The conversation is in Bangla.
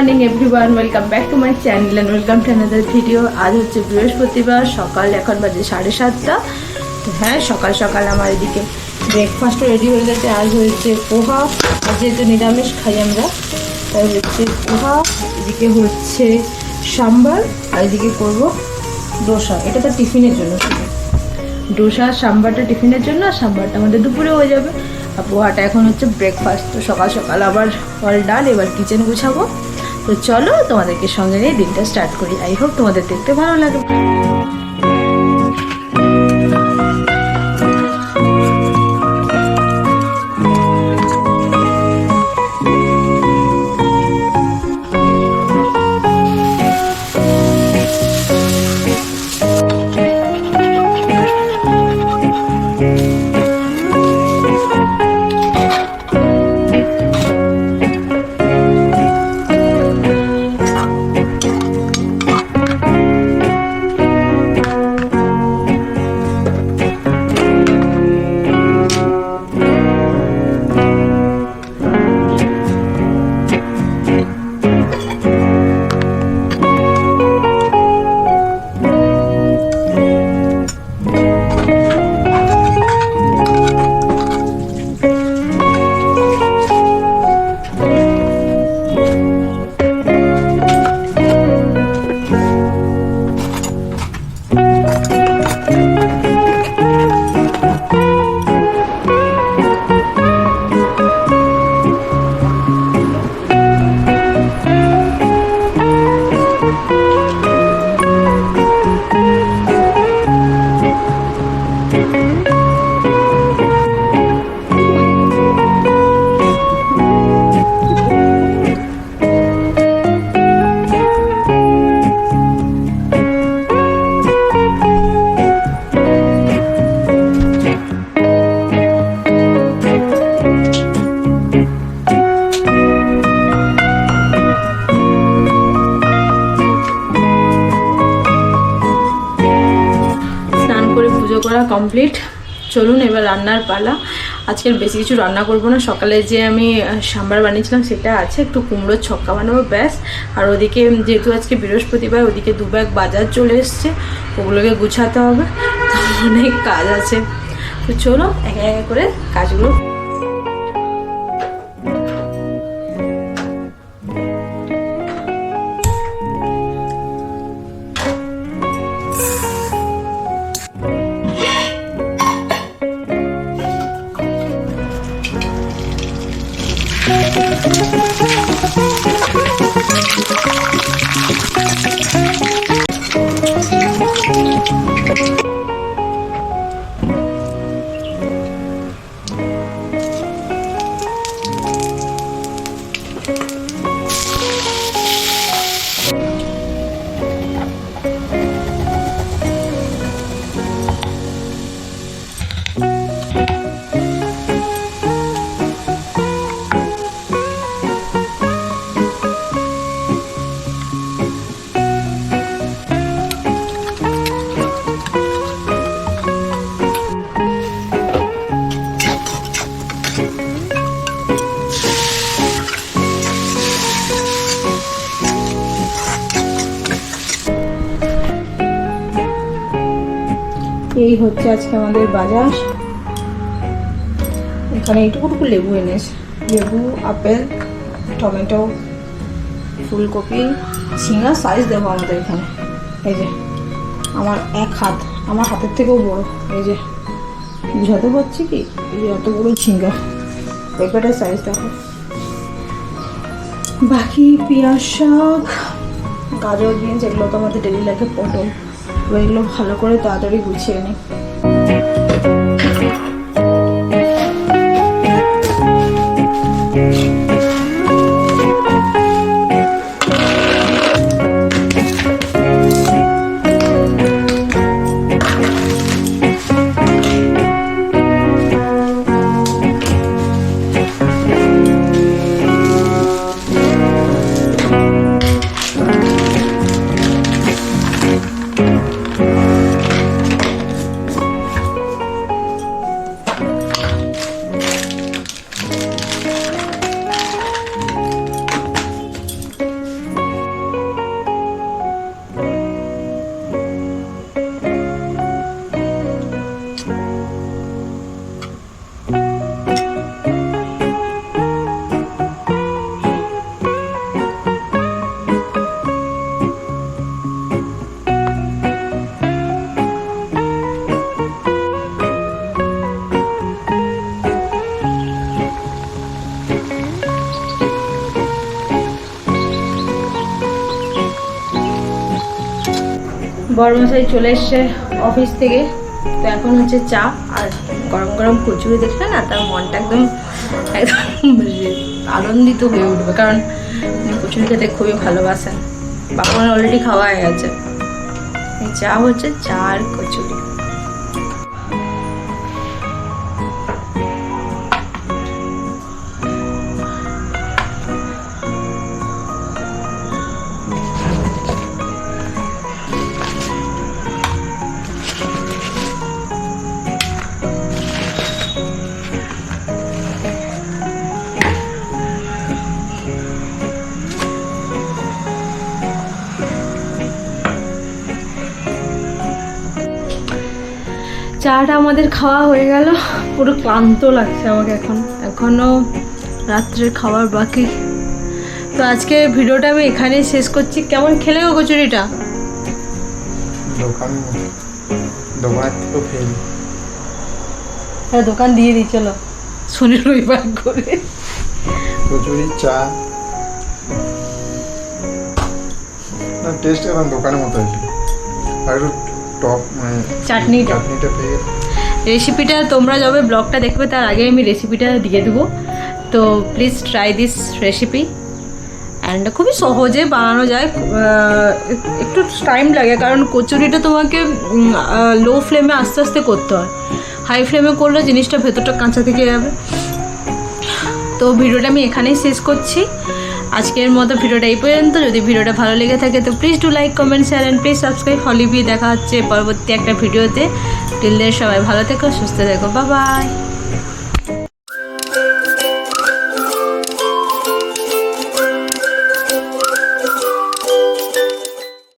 Morning everyone welcome back to my channel and welcome to another video আজ হচ্ছে বৃহস্পতিবার, সকাল এখন বাজে সাড়ে সাতটা। তো হ্যাঁ সকাল সকাল আমার এদিকে ব্রেকফাস্টও রেডি হয়ে গেছে। আজ হয়েছে পোহা। আর যেহেতু নিরামিষ খাই আমরা, তাই হচ্ছে পোহা। এদিকে হচ্ছে সাম্বার, আর এদিকে করব ডোসা এটা তো টিফিনের জন্য শুধু। ডোসা সাম্বারটা টিফিনের জন্য, আর সাম্বারটা আমাদের দুপুরে হয়ে যাবে। আর পোহাটা এখন হচ্ছে ব্রেকফাস্ট তো সকাল সকাল আবার অল ডাল এবার কিচেন গুছাবো। তো চলো তোমাদেরকে সঙ্গে নিয়ে দিনটা স্টার্ট করি। আই হোপ তোমাদের দেখতে ভালো লাগবে। করে কমপ্লিট চলুন এবার রান্নার পালা। আজকের বেশি কিছু রান্না করব না। সকালে যে আমি সাম্বার বানিয়েছিলাম, সেটা আছে। একটু কুমড়োর ছক্কা বানাবো, ব্যাস। আর ওদিকে যেহেতু আজকে বৃহস্পতিবার, ওদিকে দু ব্যাগ বাজার চলে এসছে। ওগুলোকে গুছাতে হবে। অনেক কাজ আছে। তো চলো, একে একে করে কাজগুলো এই হচ্ছে আজকে আমাদের বাজার। এখানে এইটুকুটুকু লেবু এনেছে লেবু, আপেল, টমেটো, ফুলকপি, ঝিঙা সাইজ দেবো আমাদের এখানে। এই যে, আমার এক হাত, আমার হাতের থেকেও বড়। এই যে, বুঝাতে পারছি কি? এই এত বড় ঝিঙ্গা। পেঁপেটার সাইজ দেখো। বাকি পেঁয়াজ শাক, গাজর, বিনস, এগুলো তো আমাদের ডেলি লাগে পটল। এগুলো ভালো করে তাড়াতাড়ি গুছিয়ে নিই বড়মশাই চলে এসছে অফিস থেকে। তো এখন হচ্ছে চা আর গরম গরম কচুরি দেখলে না তার মনটা একদম একদম আনন্দিত হয়ে উঠবে। কারণ কচুরি খেতে খুবই ভালোবাসেন। বাবা অলরেডি খাওয়া হয়ে গেছে। চা হচ্ছে চা আর কচুরি। চাটা আমাদের খাওয়া হয়ে গেল। পুরো ক্লান্ত লাগছে আমাকে এখন। এখনও রাত্রের খাবার বাকি। তো আজকে ভিডিওটা আমি এখানেই শেষ করছি। কেমন খেলে গো কচুরিটা? দোকান ফেল হ্যাঁ দোকান দিয়ে দিই চলো। শনি রবিবার করে। কচুরি চা। না টেস্ট এখন দোকানের মতো হয়েছে। আর একটু টপ মানে চাটনিটা। চাটনিটা পেয়ে রেসিপিটা তোমরা যবে ব্লগটা দেখবে তার আগে আমি রেসিপিটা দিয়ে দেবো। তো please try this recipe and খুবই সহজে বানানো যায়। একটু টাইম লাগে কারণ কচুরিটা তোমাকে লো ফ্লেমে আস্তে আস্তে করতে হয়। হাই ফ্লেমে করলে জিনিসটা ভেতরটা কাঁচা থেকে যাবে। তো ভিডিওটা আমি এখানেই শেষ করছি। আজকের মতো ভিডিওটা এই পর্যন্ত। যদি ভিডিওটা ভালো লেগে থাকে, তো please to like comment share and please subscribe হলিবি দেখা হচ্ছে পরবর্তী একটা ভিডিওতে। টিল সবাই ভালো থেকো, সুস্থ থেকো। বা বাই